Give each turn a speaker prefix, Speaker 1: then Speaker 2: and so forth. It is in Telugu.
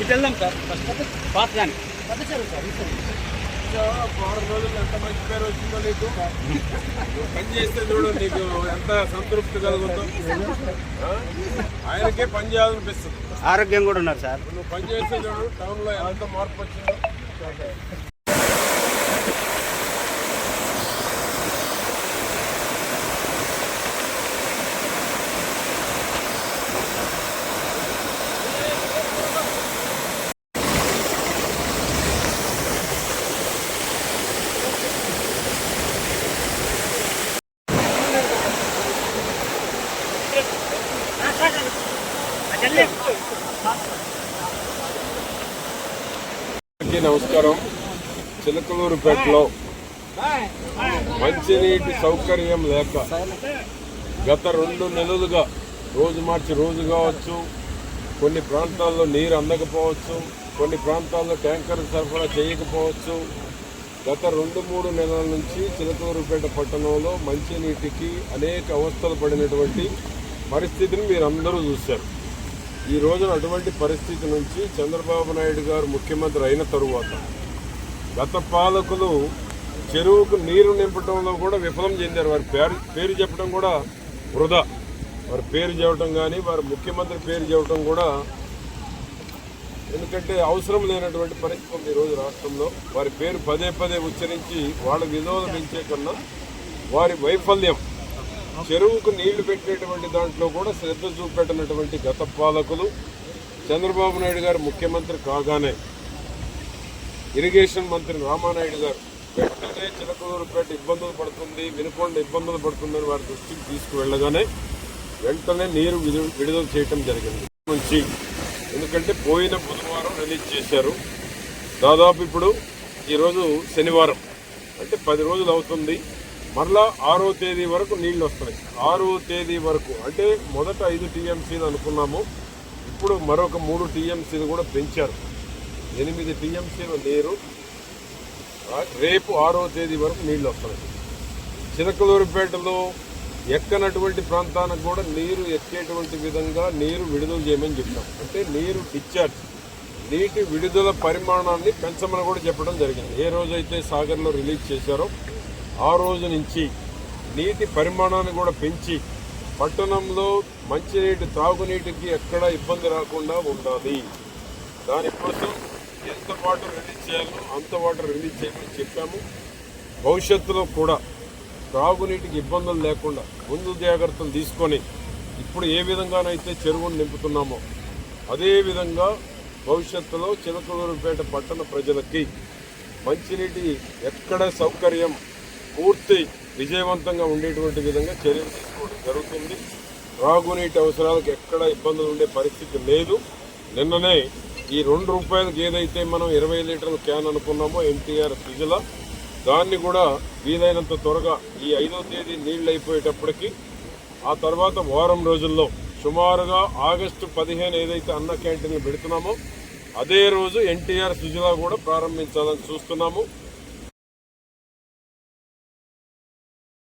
Speaker 1: ఇటు వెళ్దాం సార్ ఫస్ట్ పాత కానీ
Speaker 2: పెద్ద సార్.
Speaker 3: వారం రోజులు ఎంత మంచి పేరు వచ్చిందో నీకు? నువ్వు పని చేస్తే చూడు నీకు ఎంత సంతృప్తి కలుగుతుందో? ఆయనకే పని చేయాలనిపిస్తుంది.
Speaker 1: ఆరోగ్యం కూడా ఉన్నారు సార్.
Speaker 3: నువ్వు పని చేస్తే చూడు టౌన్లో ఎంత మార్పు వచ్చిందో. నమస్కారం. చిలకలూరుపేటలో మంచినీటి సౌకర్యం లేక గత రెండు నెలలుగా రోజు మార్చి రోజు కావచ్చు కొన్ని ప్రాంతాల్లో నీరు అందకపోవచ్చు కొన్ని ప్రాంతాల్లో ట్యాంకర్ సరఫరా చేయకపోవచ్చు. గత రెండు మూడు నెలల నుంచి చిలకలూరుపేట పట్టణంలో మంచినీటికి అనేక అవస్థలు పడినటువంటి పరిస్థితిని మీరు అందరూ చూశారు. ఈ రోజున అటువంటి పరిస్థితి నుంచి చంద్రబాబు నాయుడు గారు ముఖ్యమంత్రి అయిన తరువాత గత పాలకులు చెరువుకు నీరు నింపడంలో కూడా విఫలం చెందారు. వారి పేరు పేరు చెప్పడం కూడా వృధా. వారి పేరు చెప్పడం కానీ వారి ముఖ్యమంత్రి పేరు చెప్పడం కూడా ఎందుకంటే అవసరం లేనటువంటి పరిస్థితి ఉంది ఈరోజు రాష్ట్రంలో. వారి పేరు పదే పదే ఉచ్చరించి వాళ్ళ విలువలు పెంచే కన్నా వారి వైఫల్యం చెరువుకు నీళ్ళు పెట్టేటువంటి దాంట్లో కూడా శ్రద్ధ చూపెట్టినటువంటి గత పాలకులు చంద్రబాబు నాయుడు గారు ముఖ్యమంత్రి కాగానే ఇరిగేషన్ మంత్రి రామానాయుడు గారు వెంటనే చిలకూరుపేట ఇబ్బందులు పడుతుంది వినుకొండ ఇబ్బందులు పడుతుందని వారి దృష్టికి తీసుకువెళ్ళగానే వెంటనే నీరు విడుదల చేయటం జరిగింది. నుంచి ఎందుకంటే పోయిన బుధవారం రిలీజ్ చేశారు. దాదాపు ఇప్పుడు ఈరోజు శనివారం. అంటే పది రోజులు అవుతుంది. మరలా ఆరో తేదీ వరకు నీళ్ళు వస్తాయి ఆరో తేదీ వరకు అంటే మొదట ఐదు టీఎంసీలు అనుకున్నాము. ఇప్పుడు మరొక మూడు టీఎంసీలు కూడా పెంచారు. ఎనిమిది టీఎంసీల నీరు. రేపు ఆరో తేదీ వరకు నీళ్ళు వస్తాయి చిలకలూరుపేటలో ఎక్కనటువంటి ప్రాంతానికి కూడా నీరు ఎక్కేటువంటి విధంగా నీరు విడుదల చేయమని చెప్పాం. అంటే నీరు డిశ్చార్జ్ నీటి విడుదల పరిమాణాన్ని పెంచమని కూడా చెప్పడం జరిగింది. ఏ రోజైతే సాగర్లో రిలీజ్ చేశారో ఆ రోజు నుంచి నీటి పరిమాణాన్ని కూడా పెంచి పట్టణంలో మంచినీటి తాగునీటికి ఎక్కడ ఇబ్బంది రాకుండా ఉండాలి. దానికోసం ఎంత వాటర్ రిలీజ్ చేయాలో అంత వాటర్ రిలీజ్ చేయమని చెప్పాము. భవిష్యత్తులో కూడా త్రాగునీటికి ఇబ్బందులు లేకుండా ముందు జాగ్రత్తలు తీసుకొని ఇప్పుడు ఏ విధంగానైతే చెరువును నింపుతున్నామో అదేవిధంగా భవిష్యత్తులో చిలకలూరుపేట పట్టణ ప్రజలకి మంచినీటి ఎక్కడ సౌకర్యం పూర్తి విజయవంతంగా ఉండేటువంటి విధంగా చర్యలు తీసుకోవడం జరుగుతుంది. త్రాగునీటి అవసరాలకు ఎక్కడ ఇబ్బందులు ఉండే పరిస్థితి లేదు. నిన్ననే ఈ రెండు రూపాయలకు ఏదైతే మనం ఇరవై లీటర్ల క్యాన్ అనుకున్నామో ఎన్టీఆర్ సుజల దాన్ని కూడా వీలైనంత త్వరగా ఈ ఐదో తేదీ నీళ్ళు అయిపోయేటప్పటికి ఆ తర్వాత వారం రోజుల్లో సుమారుగా ఆగస్టు పదిహేను ఏదైతే అన్న క్యాంటీన్లు పెడుతున్నామో అదే రోజు ఎన్టీఆర్ సుజలా కూడా ప్రారంభించాలని చూస్తున్నాము.